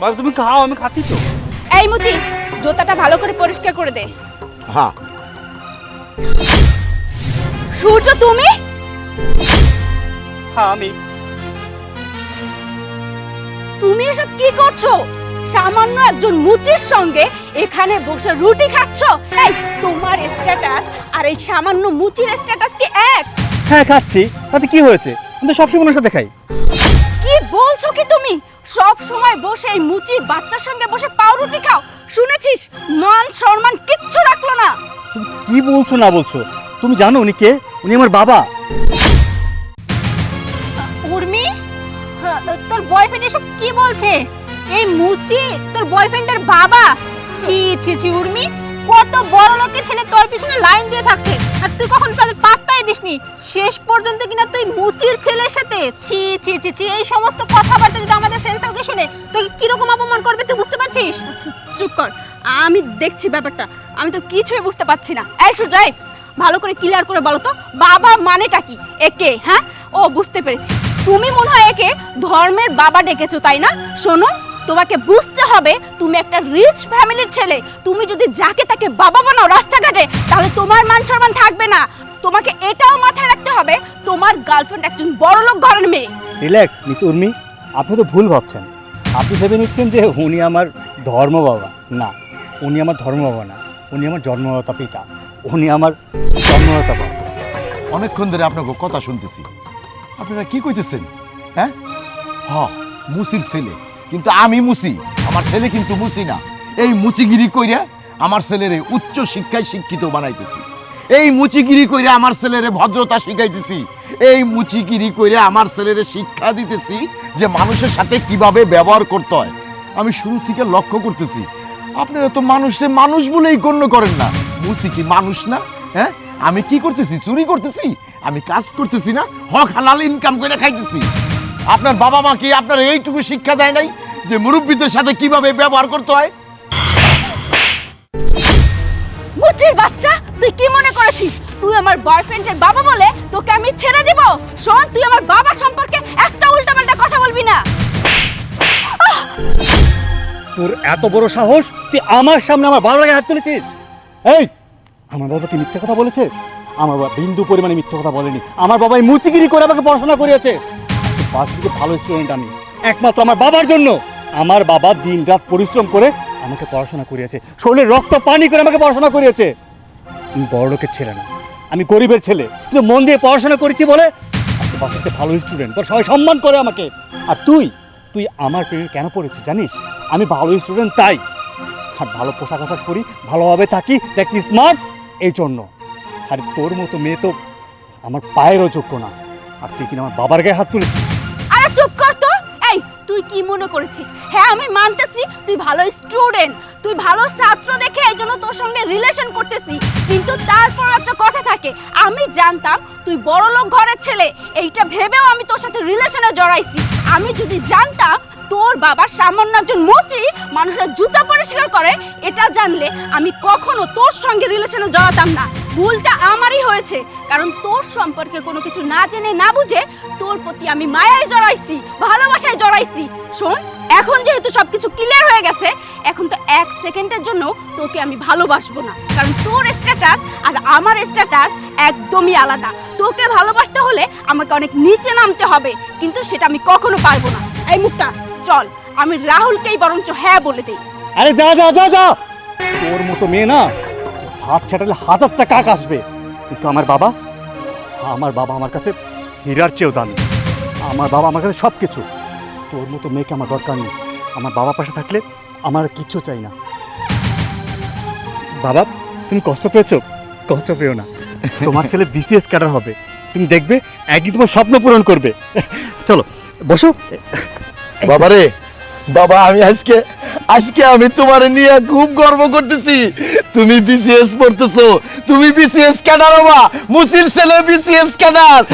বাবা তুমি খাও আমি খাচ্ছি তো। এই মুচি জুতাটা ভালো করে পরিষ্কার করে দে। হ্যাঁ সূর্য তুমি? হ্যাঁ আমি। তুমি এসব কি করছ? সামান্য একজন মুচির সঙ্গে এখানে বসে রুটি খাচ্ছ? এই তোমার স্ট্যাটাস আর এই সামান্য মুচির স্ট্যাটাস কি এক? হ্যাঁ খাচ্ছি। তাতে কি হয়েছে? আমি তো সবসময় ওনার সাথে খাই। কি বলছো কি তুমি? সব সময় বসে এই মুচির বাচ্চার সঙ্গে বসে পাউরুটি খাও। শুনেছিস? মান সম্মান কিচ্ছু রাখল না। তুমি কি বলছো না বলছো? তুমি জানো উনি কে? উনি আমার বাবা। উর্মি? হ্যাঁ, তোর বয়ফ্রেন্ড এসব কি বলছে? এই মুচি তোর বয়ফ্রেন্ডের বাবা? ছি ছি ছি উর্মি। কত বড় লোকের ছেলে তোর পিছনে লাইন দিয়ে থাকছে? আর তুই কখন তাদের পাত্তাই দিসনি? শেষ পর্যন্ত কিনা তুই মুচির ছেলের সাথে? ছি ছি ছি ছি, এই সমস্ত কথাবার্তা যদি আমাদের ফ্রেন্ড শুনে তুই কীরকম অপমান করবে তুই বুঝতে পারছিস? চুপ কর। আমি দেখছি ব্যাপারটা। আমি তো কিছুই বুঝতে পারছি না। এই সুজয় ভালো করে ক্লিয়ার করে বলো তো বাবা মানেটা কি? একে হ্যাঁ? ও বুঝতে পেরেছি। তুমি মনে হয় একে ধর্মের বাবা ডেকেছো, তাই না? শোনো। তোমাকে বুঝতে হবে তুমি একটা রিচ ফ্যামিলির ছেলে। তুমি যদি যাকে তাকে বাবা বানাও রাস্তাঘাটে তাহলে তোমার মান সম্মান থাকবে না। তোমাকে এটাও মাথায় রাখতে হবে তোমার গার্লফ্রেন্ড একজন বড়লোক ঘরের মেয়ে। রিল্যাক্স মিস উর্মি আপনি তো ভুল ভাবছেন। আপনি ভেবে নিচ্ছেন যে উনি আমার ধর্ম বাবা। না উনি আমার ধর্ম বাবা না। উনি আমার জন্মদাতা পিতা। উনি আমার জন্মদাতা বাবা। অনেকক্ষণ ধরে আপনাকে কথা শুনতেছি। আপনারা কি কইতেছেন? হ্যাঁ? হ মুসির ছেলে। কিন্তু আমি মুসি, আমার ছেলে কিন্তু মুসি না। এই মুচিগিরি কইরা আমার ছেলেরে উচ্চ শিক্ষায় শিক্ষিত বানাইতেছি। এই মুচিগিরি কইরা আমার ছেলেরে ভদ্রতা শিখাইতেছি। এই মুচিগিরি কইরা আমার ছেলেরে শিক্ষা দিতেছি যে মানুষের সাথে কীভাবে ব্যবহার করতে হয়। আমি শুরু থেকে লক্ষ্য করতেছি, আপনারা তো মানুষে মানুষ বলেই গণ্য করেন না। মুসি কি মানুষ না? হ্যাঁ? আমি কি করতেছি? চুরি করতেছি? আমি কাজ করতেছি না? হক হালাল ইনকাম করে খাইতেছি। আপনার বাবা মা কি আপনার এইটুকু শিক্ষা দেয় নাই যে মুরব্বীদের সাথে কীভাবে ব্যবহার করতে হয়? মুচির বাচ্চা তুই কি মনে করেছিস? তুই আমার বয়ফ্রেন্ডের বাবা বলে তোকে আমি ছেড়ে দিব? শোন তুই আমার বাবা সম্পর্কে একটা উল্টাপাল্টা কথা বলবি না। তোর এত বড় সাহস তুই আমার সামনে আমার বাবার গায়ে হাত তুলেছিস? এই আমার বাবা কি মিথ্যে কথা বলেছে? আমার বাবা বিন্দু পরিমাণে মিথ্যে কথা বলেনি। আমার বাবা এই মুচিগিরি করে আমাকে পড়াশোনা করিয়েছে। থেকে ভালো স্টুডেন্ট আমি। একমাত্র আমার বাবার জন্য। আমার বাবা দিন রাত পরিশ্রম করে আমাকে পড়াশোনা করিয়েছে। শরীরে রক্ত, পানি করে আমাকে পড়াশোনা করিয়েছে। আমি বড় লোকের ছেলে না। আমি গরিবের ছেলে। কিন্তু মন দিয়ে পড়াশোনা করেছি বলে বাসাতে ভালো স্টুডেন্ট তোর সবাই সম্মান করে আমাকে। আর তুই? তুই আমার প্রেমে কেন পড়েছিস, জানিস? আমি ভালো স্টুডেন্ট তাই। আর ভালো পোশাক আশাক করি ভালোভাবে থাকি, দেখি স্মার্ট এই জন্য। আর তোর মতো মেয়ে তো আমার পায়েরও যোগ্য না। আর তুই কিনা আমার বাবার গায়ে হাত তুলেছিস? চুপ কর তো। এই, তুই কি মনে করেছিস? হ্যাঁ আমি মানতেছি তুই ভালো স্টুডেন্ট তুই ভালো ছাত্র দেখে এই জন্য তোর সঙ্গে রিলেশন করতেছি। কিন্তু তারপর একটা কথা থাকে, আমি জানতাম তুই বড় লোক ঘরের ছেলে, এইটা ভেবেও আমি তোর সাথে রিলেশনে জড়াইছি। আমি যদি জানতাম তোর বাবা সামান্য একজন মুচি, মানুষের জুতা পরিষ্কার করে, এটা জানলে আমি কখনো তোর সঙ্গে রিলেশনে জড়াতাম না। ভুলটা আমারই হয়েছে। কারণ তোর সম্পর্কে কোনো কিছু না জেনে না বুঝে তোর প্রতি আমি মায়ায় জড়াইছি ভালোবাসায় জড়াইছি। শোন এখন যেহেতু সবকিছু ক্লিয়ার হয়ে গেছে এখন তো এক সেকেন্ডের জন্য তোকে আমি ভালোবাসবো না। কারণ তোর স্ট্যাটাস আর আমার স্ট্যাটাস একদমই আলাদা। তোকে ভালোবাসতে হলে আমাকে অনেক নিচে নামতে হবে কিন্তু সেটা আমি কখনো পারব না। এই মুক্তা চল আমি রাহুলকেই বরঞ্চ হ্যাঁ বলে দিই। আরে যা যা যা যা! তোর মতো মেয়ে না হাত ছাটালে হাজারটা কাক আসবে। কিন্তু আমার বাবা আমার বাবা আমার কাছে হীরার চেয়েও দামি। আমার বাবা আমার কাছে সব কিছু তোর মতো মেয়েকে আমার দরকার নেই। আমার বাবা পাশে থাকলে আমার আর কিচ্ছু চাই না। বাবা তুমি কষ্ট পেয়েছ? কষ্ট পেও না। তোমার ছেলে বিসিএস ক্যাডার হবে। তুমি দেখবে একই তোমার স্বপ্ন পূরণ করবে। চলো বসো। বাবারে বাবা আমি আজকে আজকে আমি তোমার নিয়ে খুব গর্ব করতেছি। তুমি বিসিএস পড়তেছো। তুমি বিসিএস ক্যাডার হবা। মুসির ছেলে বিসিএস ক্যাডার